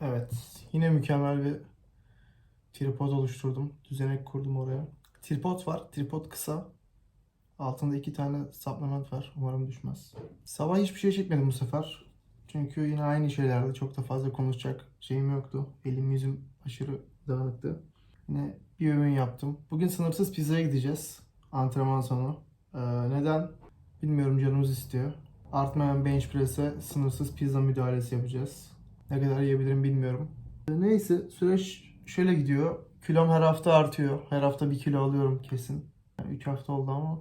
Evet. Yine mükemmel bir tripod oluşturdum. Düzenek kurdum oraya. Tripod var. Tripod kısa. Altında iki tane supplement var. Umarım düşmez. Sabah hiçbir şey çekmedim bu sefer. Çünkü yine aynı şeylerdi. Çok da fazla konuşacak şeyim yoktu. Elim yüzüm aşırı dağınıktı. Yine bir öğün yaptım. Bugün sınırsız pizzaya gideceğiz. Antrenman sonu. Ee, neden? Bilmiyorum canımız istiyor. Artmayan bench press'e sınırsız pizza müdahalesi yapacağız. Ne kadar yiyebilirim bilmiyorum. Neyse süreç şöyle gidiyor. Kilom her hafta artıyor. Her hafta bir kilo alıyorum kesin. 3 hafta oldu ama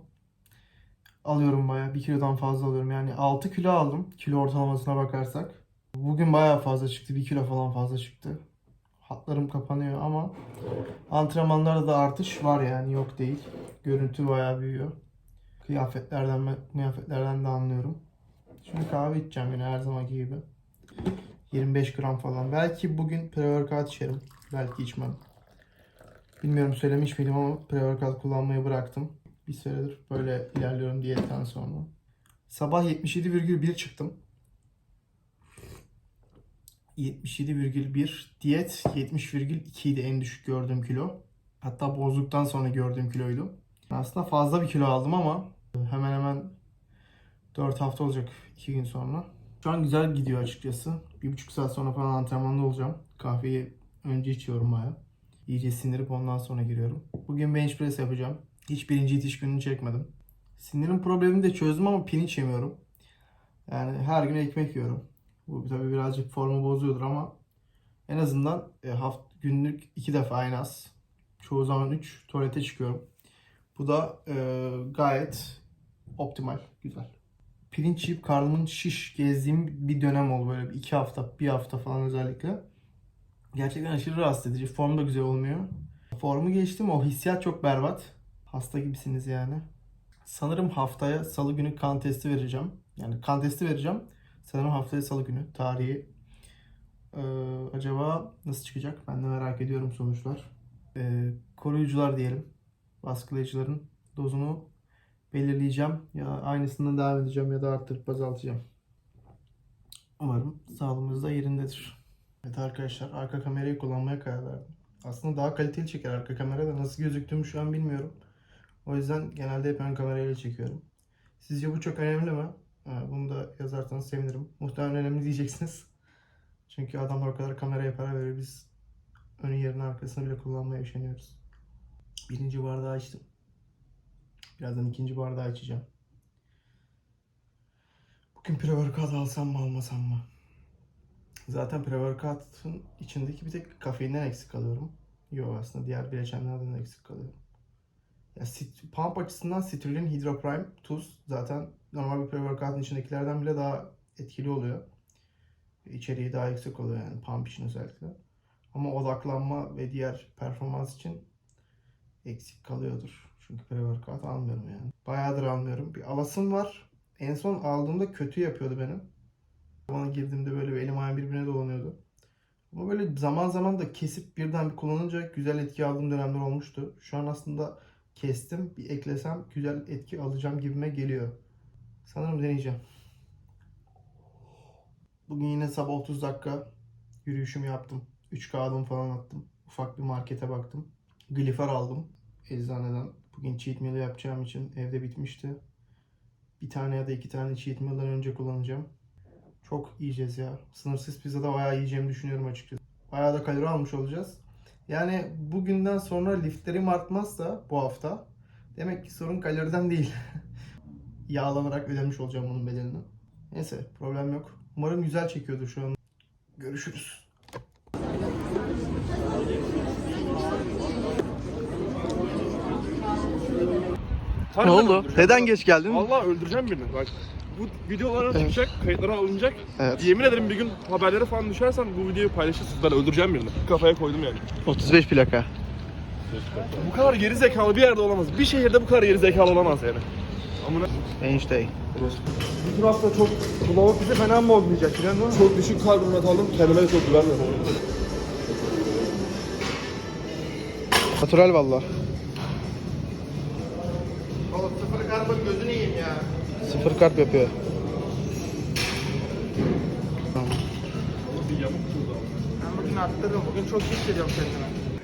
alıyorum bayağı. Bir kilodan fazla alıyorum. Yani 6 kilo aldım. Kilo ortalamasına bakarsak. Bugün bayağı fazla çıktı. 1 kilo falan fazla çıktı. Hatlarım kapanıyor ama antrenmanlarda da artış var yani yok değil. Görüntü bayağı büyüyor. Kıyafetlerden kıyafetlerden de anlıyorum. Şimdi kahve içeceğim yine her zamanki gibi. 25 gram falan. Belki bugün pre-workout içerim. Belki içmem. Bilmiyorum söylemiş miydim ama pre-workout kullanmayı bıraktım. Bir süredir böyle ilerliyorum diyetten sonra. Sabah 77,1 çıktım. 77,1 diyet 70,2 idi en düşük gördüğüm kilo. Hatta bozduktan sonra gördüğüm kiloydu. Aslında fazla bir kilo aldım ama hemen hemen 4 hafta olacak 2 gün sonra. Şu an güzel gidiyor açıkçası. Bir buçuk saat sonra falan antrenmanda olacağım. Kahveyi önce içiyorum baya. İyice sindirip ondan sonra giriyorum. Bugün bench press yapacağım. Hiç birinci itiş gününü çekmedim. Sindirim problemini de çözdüm ama pirinç yemiyorum. Yani her gün ekmek yiyorum. Bu tabii birazcık formu bozuyordur ama en azından e, haft günlük iki defa en az. Çoğu zaman 3 tuvalete çıkıyorum. Bu da e, gayet optimal, güzel pirinç yiyip karnımın şiş gezdiğim bir dönem oldu böyle iki hafta, bir hafta falan özellikle. Gerçekten aşırı rahatsız edici. Form da güzel olmuyor. Formu geçtim o hissiyat çok berbat. Hasta gibisiniz yani. Sanırım haftaya salı günü kan testi vereceğim. Yani kan testi vereceğim. Sanırım haftaya salı günü tarihi. Ee, acaba nasıl çıkacak? Ben de merak ediyorum sonuçlar. Ee, koruyucular diyelim. Baskılayıcıların dozunu belirleyeceğim. Ya aynısından devam edeceğim ya da arttırıp azaltacağım. Umarım sağlığımız da yerindedir. Evet arkadaşlar arka kamerayı kullanmaya karar verdim. Aslında daha kaliteli çeker arka kamerada. Nasıl gözüktüğümü şu an bilmiyorum. O yüzden genelde hep ön kamerayla çekiyorum. Sizce bu çok önemli mi? Ha, Bunu da yazarsanız sevinirim. Muhtemelen önemli diyeceksiniz. Çünkü adamlar o kadar kameraya para veriyor. Biz önü yerine arkasını bile kullanmaya üşeniyoruz. Birinci bardağı açtım. Birazdan ikinci bardağı açacağım. Bugün pre-workout alsam mı almasam mı? Zaten pre-workout'ın içindeki bir tek kafeinden eksik kalıyorum. Yok aslında diğer bileşenlerden de eksik kalıyorum. Ya sit- pump açısından citrulline, hydroprime, tuz zaten normal bir pre-workout'ın içindekilerden bile daha etkili oluyor. İçeriği daha yüksek oluyor yani pump için özellikle. Ama odaklanma ve diğer performans için eksik kalıyordur. Çünkü pre-workout almıyorum yani. Bayağıdır almıyorum. Bir alasım var. En son aldığımda kötü yapıyordu benim. Bana girdiğimde böyle bir elim ayağım birbirine dolanıyordu. Ama böyle zaman zaman da kesip birden bir kullanınca güzel etki aldığım dönemler olmuştu. Şu an aslında kestim. Bir eklesem güzel etki alacağım gibime geliyor. Sanırım deneyeceğim. Bugün yine sabah 30 dakika yürüyüşümü yaptım. 3 adım falan attım. Ufak bir markete baktım. Glifar aldım eczaneden. Bugün cheat meal yapacağım için evde bitmişti. Bir tane ya da iki tane cheat meal'dan önce kullanacağım. Çok yiyeceğiz ya. Sınırsız pizzada bayağı yiyeceğimi düşünüyorum açıkçası. Bayağı da kalori almış olacağız. Yani bugünden sonra liftlerim artmazsa bu hafta demek ki sorun kaloriden değil. Yağlanarak ödemiş olacağım bunun bedelini. Neyse problem yok. Umarım güzel çekiyordur şu an. Görüşürüz. Ne oldu? Neden geç geldin? Vallahi öldüreceğim birini. Bak bu videolara Evet. çıkacak, kayıtlara alınacak. Evet. Yemin ederim bir gün haberlere falan düşersen bu videoyu paylaşırsın. Ben öldüreceğim birini. Kafaya koydum yani. 35 plaka. Bu kadar geri zekalı bir yerde olamaz. Bir şehirde bu kadar geri zekalı olamaz yani. Amına day. bu hafta çok kulağıma bize fena mı olmayacak musun? Çok düşük karbonat aldım. Kendime de çok güvenmiyorum. Natural valla. Karbon gözünü yiyeyim ya. Sıfır karp yapıyor. Bir yamuk durdu ama. Ama arttırdım. Bugün çok iyi hissediyorum kendimi.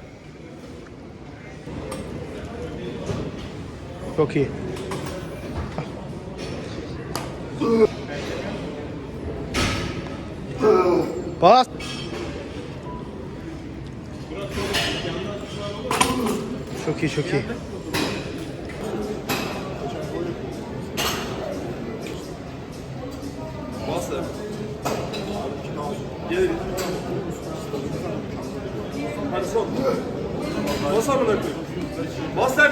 Çok iyi. Bas. Çok iyi, çok iyi. Bas lan.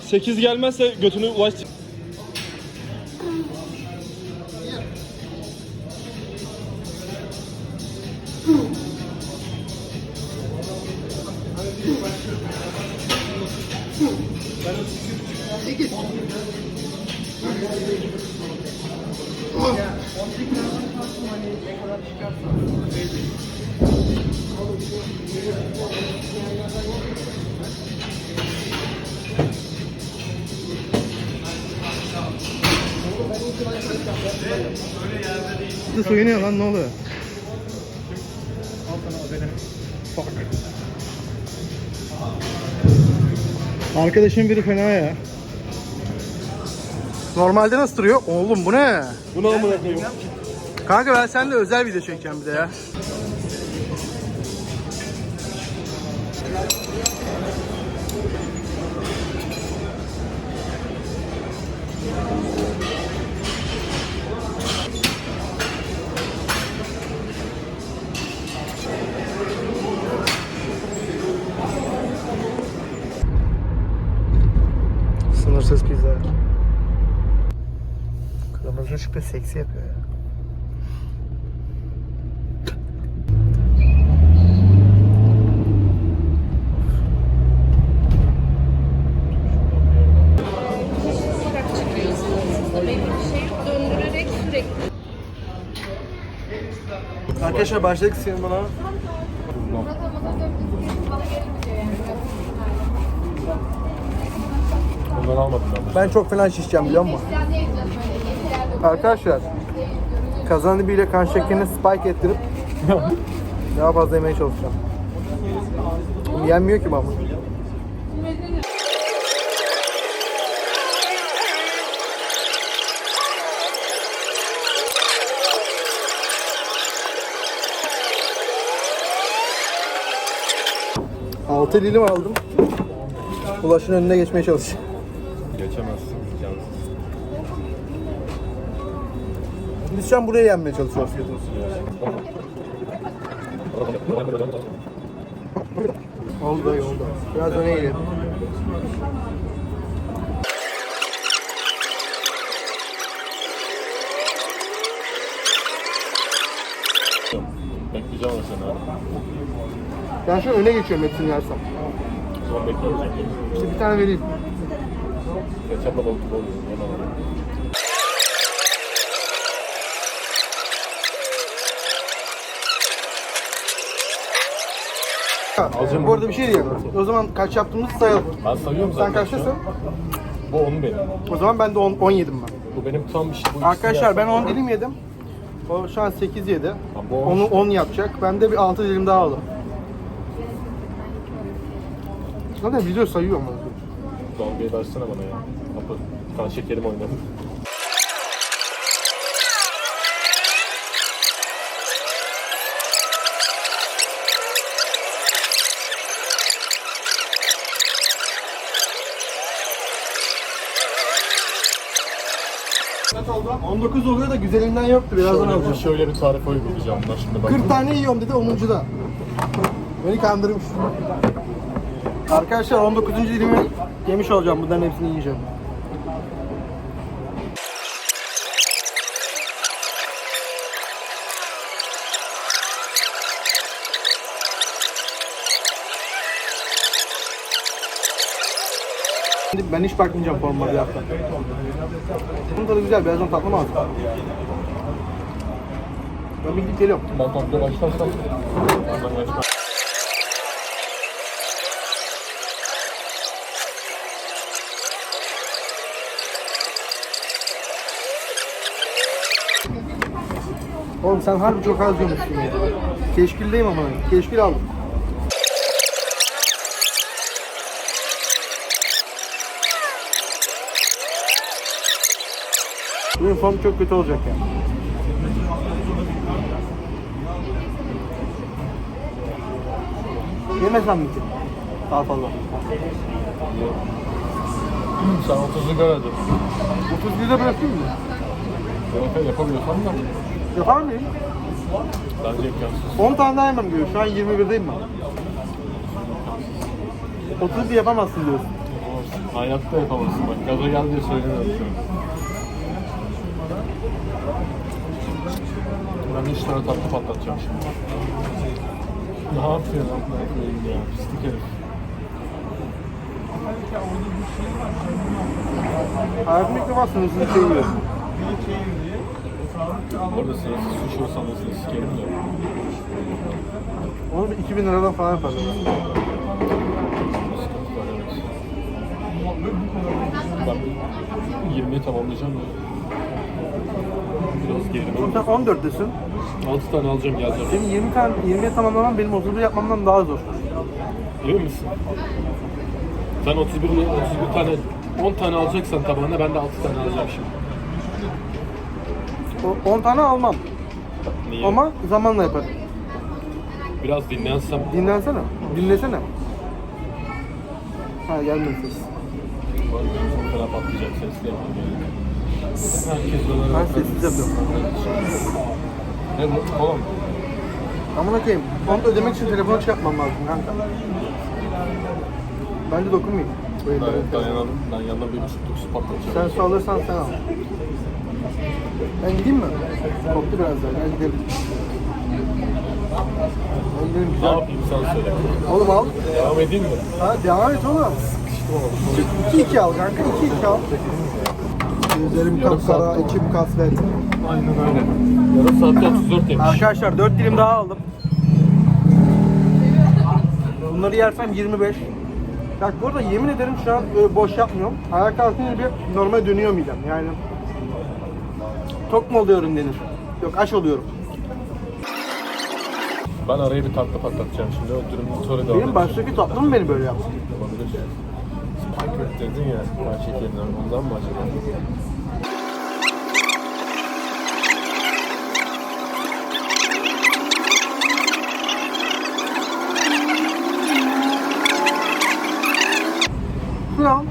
Sekiz gelmezse götünü ulaş. Bu soyunuyor lan ne oluyor? Fuck. Arkadaşım biri fena ya. Normalde nasıl duruyor? Oğlum bu ne? Bu ne amına koyayım? Kanka ben seninle özel video çekeceğim bir de ya. Sınırsız pizza. Kırmızı ışıkta seksi yapıyor ya. Arkadaşlar başladık sinemana. Ondan almadım ben. Ben çok fena şişeceğim biliyor musun? Arkadaşlar kazanı bile kan şekerini spike ettirip daha fazla yemeye çalışacağım. Yenmiyor ki bana. Altı dilim aldım. Ulaşın önüne geçmeye çalışacağım. Geçemezsin. Biz şu an buraya yenmeye çalışıyoruz. Oldu dayı oldu. Biraz öne eğilelim. Bekleyeceğim o seni abi. Ben şu öne geçiyorum hepsini yersem. Son. İşte bir tane vereyim. Ketçapla balık oluyor. Alalım. Bu arada bir şey diyeyim. O zaman kaç yaptığımızı sayalım. Ben sayıyorum Sen zaten. kaçtasın? Bu onun benim. O zaman ben de 10, 10 yedim ben. Bu benim tam bir şey. Bu Arkadaşlar ben yersem- 10 dilim yedim. O şu an 8 yedi. Onu işte. 10 yapacak. Ben de bir 6 dilim daha aldım. Zaten video sayıyor mu? Dalgayı versene bana ya. Kapı. Kan şekerim oynadı. Kaç oldu? 19 oluyor da güzelinden yoktu. Birazdan Şöyle, alacağım. şöyle bir tarif uygulayacağım ben şimdi. Bak. 40 tane yiyorum dedi 10. da. Beni kandırmış. Arkadaşlar 19. dilimi yemiş olacağım. Bunların hepsini yiyeceğim. Şimdi Ben hiç bakmayacağım formuma bir hafta. Bunun tadı güzel. Birazdan tatlı mı alacağım? Ben bir gidip. Ben komple başlarsam. Oğlum sen harbi çok az yiyormuşsun ya. Keşkildeyim ama. Keşkil aldım. Bugün form çok kötü olacak ya. Yemesem mi ki? Daha fazla. Sen 30'u gördün. 31'de bırakayım mı? Yapamıyorsan da Yapar mıyım? bence imkansız. 10 tane daha yemem diyor. Şu an 21'deyim ben. 31 yapamazsın diyorsun. Hayatta yapamazsın bak. Gaza gel diye söylemiyorum şu an. Ben 3 tane tatlı patlatacağım şimdi. Ne yapıyorsun lan? Ne yapıyorsun ya? Pislik herif. Hayatımda ilk defa şey yiyorum. Orada sınırsız sushi olsan da seni sikerim de. Onu bir 2000 liradan falan var evet. Ben 20'yi tamamlayacağım ya. Biraz gerilim. Sen 14'tesin. 6 tane alacağım geleceğim. Senin 20 tane 20'ye tamamlamam benim 31 yapmamdan daha zor. Emin misin? Sen 31, 31 tane 10 tane alacaksan tabağına ben de 6 tane alacağım şimdi. O- 10 tane almam. Niye? Ama zamanla yaparım. Biraz dinlensem Dinlensene. Dinlesene. Ha gelmedi ses. ya, çok fena patlayacak sesle. Herkes böyle. Ben sessiz yapıyorum. Ne bu? Oğlum. Amına koyayım. Onu da ödemek için telefonu yapmam lazım kanka. Bence dokunmayayım. Ben, böyle. ben, yandan bir buçukluk su patlatacağım. Sen su alırsan sen al. Ben gideyim mi? Koptu biraz daha. Gel gidelim. Ben gidelim Ne güzel. yapayım sen söyle. Oğlum al. Devam edeyim mi? Ha devam et oğlum. 2-2 al kanka. 2-2 al. Gözlerim Yarım kapkara, içim kasvet. Aynen öyle. Yarım saatte 34 yemiş. Arkadaşlar 4 dilim daha aldım. Bunları yersem 25. Bak burada yemin ederim şu an böyle boş yapmıyorum. Ayağa kalkınca bir normal dönüyor midem. Yani tok mu oluyorum denir. Yok aç oluyorum. Ben araya bir tatlı patlatacağım şimdi. O durumu sonra devam Benim baştaki tatlı mı beni böyle yaptı? Olabilir. Spike dedin ya, ben şekerinden ondan mı acaba? An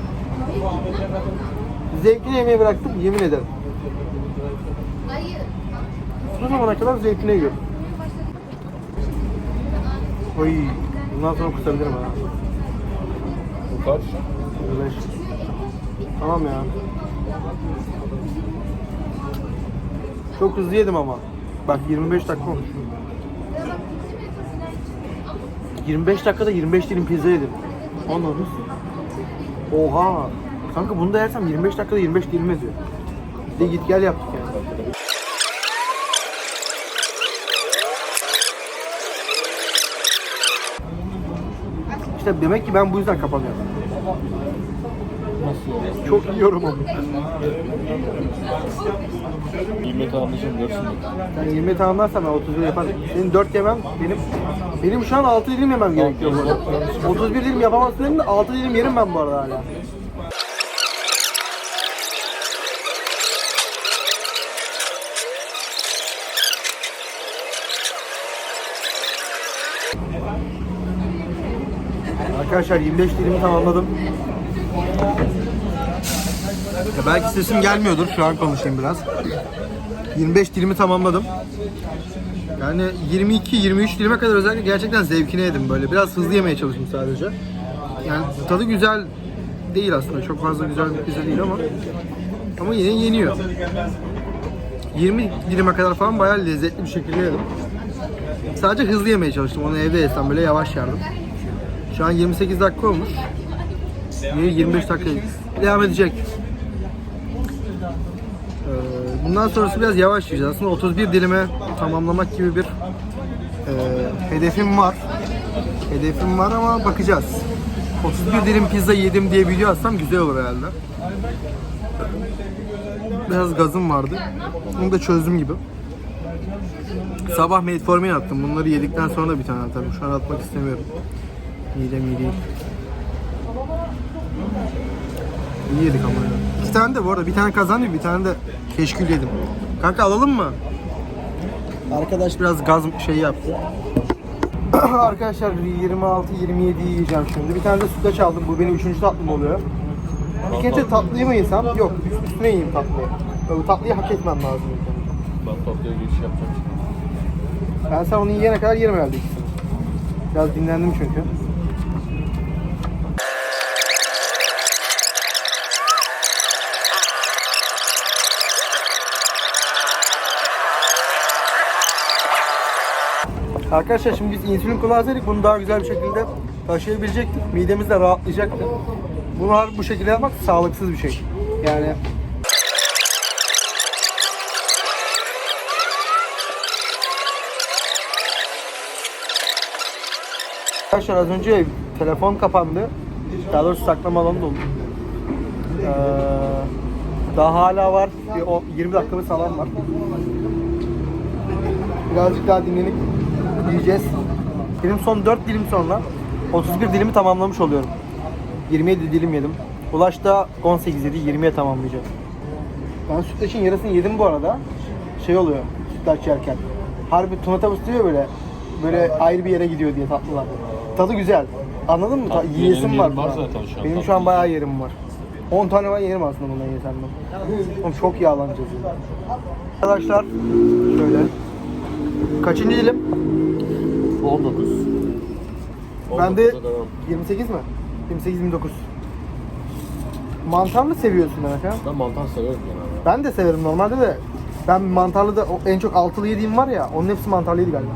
zevkini yemeye bıraktım yemin ederim. Bu zamana kadar zevkine yiyorum. Oy, bundan sonra kusabilirim ha. Bu kaç? 25. Tamam ya. Çok hızlı yedim ama. Bak 25 dakika olmuş. 25 dakikada 25 dilim pizza yedim. Anladın Oha. Kanka bunu da yersem 25 dakikada 25 dilim ediyor. Bir de git gel yaptık İşte demek ki ben bu yüzden kapanıyorum. Nasıl? Çok yiyorum onu. 20 tamamlayacağım görsün. Ben 20 tamamlarsam ben 30 yaparım. Senin 4 yemem benim benim şu an 6 dilim yemem gerekiyor burada. 31 dilim yapamazsın de 6 dilim yerim ben bu arada hala. Arkadaşlar 25 dilimi tamamladım. Ya belki sesim gelmiyordur. Şu an konuşayım biraz. 25 dilimi tamamladım. Yani 22-23 dilime kadar özellikle gerçekten zevkine yedim böyle. Biraz hızlı yemeye çalıştım sadece. Yani tadı güzel değil aslında. Çok fazla güzel bir pizza değil ama ama yine yeniyor. 20 dilime kadar falan bayağı lezzetli bir şekilde yedim. Sadece hızlı yemeye çalıştım. Onu evde yesem böyle yavaş yerdim. Şu an 28 dakika olmuş. Yine 25 dakika devam edecek. Ee, Bundan sonrası biraz yavaş yiyeceğiz. Aslında 31 dilime tamamlamak gibi bir e, hedefim var. Hedefim var ama bakacağız. 31 dilim pizza yedim diye video atsam güzel olur herhalde. Biraz gazım vardı. Onu da çözdüm gibi. Sabah metformin attım. Bunları yedikten sonra bir tane atarım. Şu an atmak istemiyorum. Midem iyi değil. İyi yedik ama ya. İki tane de bu arada. Bir tane kazandı, bir tane de keşkül yedim. Kanka alalım mı? Arkadaş biraz gaz şey yaptı. Arkadaşlar 26-27 yiyeceğim şimdi. Bir tane de sütlaç aldım. Bu benim üçüncü tatlım oluyor. İlk önce tatlıyı mı yesem? Yok. üst- Üstüne yiyeyim tatlıyı. Bu tatlıyı hak etmem lazım. Ben tatlıya giriş yapacağım. Ben sen onu yiyene kadar yerim herhalde ikisini. Biraz dinlendim çünkü. Arkadaşlar şimdi biz insülin kullansaydık bunu daha güzel bir şekilde taşıyabilecektik. Midemiz de rahatlayacaktı. Bunu bu şekilde yapmak sağlıksız bir şey. Yani Arkadaşlar az önce telefon kapandı. Daha doğrusu saklama alanı doldu. Ee, daha hala var. Bir o- 20 dakikamız falan var. Birazcık daha dinlenip yiyeceğiz. Benim son 4 dilim sonra 31 dilimi tamamlamış oluyorum. 27 dilim yedim. Ulaş da 18 yedi, 20'ye tamamlayacak. Ben sütlaçın yarısını yedim bu arada. Şey oluyor sütlaç yerken. Harbi tuna tavus diyor böyle. Böyle ayrı bir yere gidiyor diye tatlılar. Tadı güzel. Anladın mı? Ta- Tatlı Yiyesim yerim var. var zaten şu an. Benim şu Tatlı an bayağı yerim var. 10 tane var yerim aslında bundan yesem ben. Oğlum çok yağlanacağız. ya. Arkadaşlar şöyle. Kaçıncı dilim? 19. Ben de 19'a devam. 28 mi? 28 29. Mantarlı seviyorsun demek ha? Ben mantar severim genelde. Ben de severim normalde de. Ben mantarlı da en çok altılı yediğim var ya onun hepsi mantarlıydı galiba.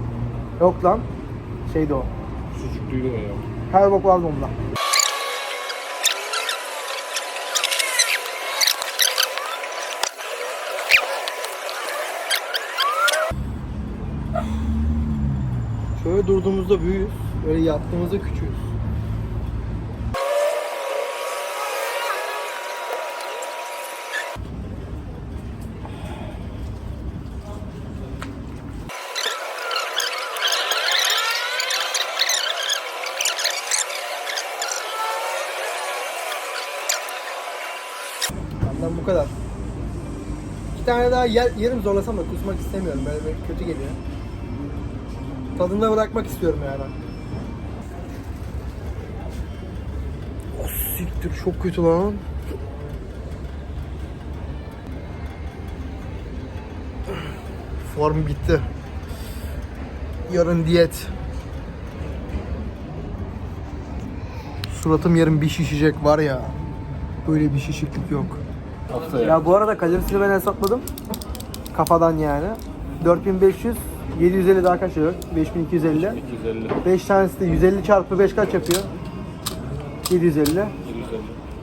Yok lan. Şeydi o. Sucukluydu o ya. Her bok vardı onda. Şöyle durduğumuzda büyüğüz. Böyle yattığımızda küçüğüz. Benden bu kadar. İki tane daha yer, yerim zorlasam da kusmak istemiyorum. Böyle, böyle kötü geliyor. Tadında bırakmak istiyorum yani. O siktir çok kötü lan. Form bitti. Yarın diyet. Suratım yarın bir şişecek var ya. Böyle bir şişiklik yok. Ya bu arada kalorisini ben hesapladım. Kafadan yani. 4500, 750 daha kaç ediyor? 5250. 250. 5 tanesi de 150 çarpı 5 kaç yapıyor? 750. 750.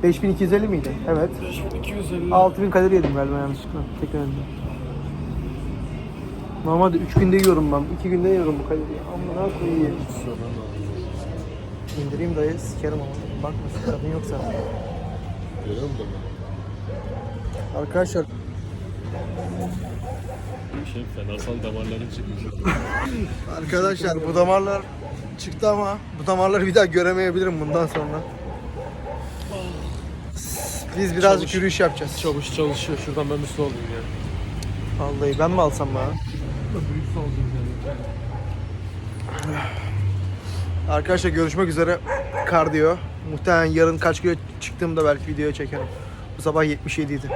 5250 miydi? Evet. 250. 6000 kalori yedim galiba yanlışlıkla. Tekrar önce. Normalde 3 günde yiyorum ben. 2 günde yiyorum bu kaloriyi. Amına koyayım. İndireyim dayı sikerim ama. Bakma kadın yok zaten. Görüyor musun? Arkadaşlar Şey fenasal damarların çıkmış. Arkadaşlar bu damarlar çıktı ama bu damarları bir daha göremeyebilirim bundan sonra. Biz birazcık Çalış. yürüyüş yapacağız. Çavuş çalışıyor. Şuradan ben bir su alayım ya. Vallahi ben mi alsam bana? Büyük su alacağım yani. Arkadaşlar görüşmek üzere. Kardiyo. Muhtemelen yarın kaç kilo çıktığımda belki videoya çekerim. Bu sabah 77 idi.